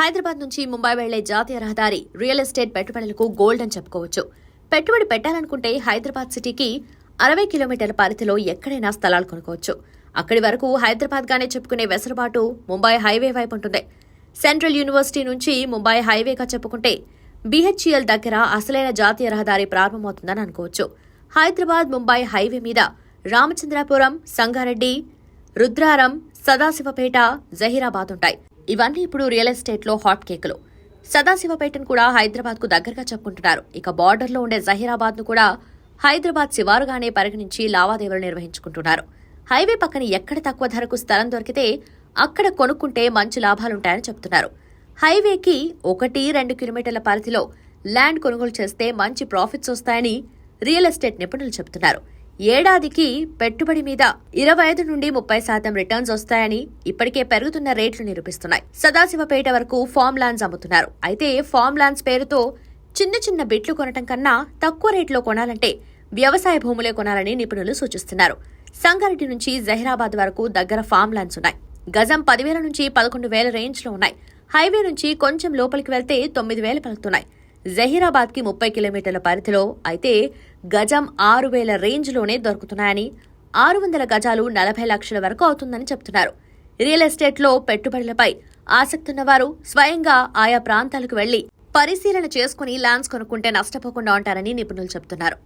హైదరాబాద్ నుంచి ముంబై వెళ్ళే జాతీయ రహదారి రియల్ ఎస్టేట్ పెట్టుబడులకు గోల్డ్ అని చెప్పుకోవచ్చు. పెట్టుబడి పెట్టాలనుకుంటే హైదరాబాద్ సిటీకి అరవై కిలోమీటర్ల పరిధిలో ఎక్కడైనా స్థలాలు కొనుక్కోవచ్చు. అక్కడి వరకు హైదరాబాద్ గానే చెప్పుకునే వెసులుబాటు ముంబై హైవే వైపు ఉంటుంది. సెంట్రల్ యూనివర్సిటీ నుంచి ముంబై హైవేగా చెప్పుకుంటే బీహెచ్ఈఎల్ దగ్గర అసలైన జాతీయ రహదారి ప్రారంభమవుతుందని అనుకోవచ్చు. హైదరాబాద్ ముంబై హైవే మీద రామచంద్రాపురం సంగారెడ్డి రుద్రారం సదాశివపేట జహీరాబాద్ ఉంటాయి. ఇవన్నీ ఇప్పుడు రియల్ ఎస్టేట్లో హాట్ కేకులు. సదాశివపేటను కూడా హైదరాబాద్కు దగ్గరగా చెప్పుకుంటున్నారు. ఇక బార్డర్లో ఉండే జహీరాబాద్ను కూడా హైదరాబాద్ శివారుగానే పరిగణించి లావాదేవీలు నిర్వహించుకుంటున్నారు. హైవే పక్కన ఎక్కడ తక్కువ ధరకు స్థలం దొరికితే అక్కడ కొనుక్కుంటే మంచి లాభాలుంటాయని చెప్తున్నారు. హైవేకి ఒకటి రెండు కిలోమీటర్ల పరిధిలో ల్యాండ్ కొనుగోలు చేస్తే మంచి ప్రాఫిట్స్ వస్తాయని రియల్ ఎస్టేట్ నిపుణులు చెబుతున్నారు ఏడాదికి పెట్టుబడి మీద ఇరవై ఐదు నుండి ముప్పై శాతం రిటర్న్స్ వస్తాయని ఇప్పటికే పెరుగుతున్న రేట్లు నిరూపిస్తున్నాయి. సదాశివపేట వరకు ఫామ్ ల్యాండ్స్ అమ్ముతున్నారు. అయితే ఫామ్ ల్యాండ్స్ పేరుతో చిన్న చిన్న బిట్లు కొనటం కన్నా తక్కువ రేట్లో కొనాలంటే వ్యవసాయ భూములే కొనాలని నిపుణులు సూచిస్తున్నారు. సంగారెడ్డి నుంచి జహీరాబాద్ వరకు దగ్గర ఫామ్ ల్యాండ్స్ ఉన్నాయి. గజం పదివేల నుంచి పదకొండు వేల రేంజ్లో ఉన్నాయి. హైవే నుంచి కొంచెం లోపలికి వెళ్తే తొమ్మిది వేలు పలుకుతున్నాయి. జహీరాబాద్కి ముప్పై కిలోమీటర్ల పరిధిలో అయితే గజం ఆరు వేల రేంజ్లోనే దొరుకుతున్నాయని ఆరు వందల గజాలు నలభై లక్షల వరకు అవుతుందని చెప్తున్నారు. రియల్ ఎస్టేట్లో పెట్టుబడులపై ఆసక్తి ఉన్నవారు స్వయంగా ఆయా ప్రాంతాలకు వెళ్ళి పరిశీలన చేసుకుని ల్యాండ్స్ కొనుక్కుంటే నష్టపోకుండా ఉంటారని నిపుణులు చెబుతున్నారు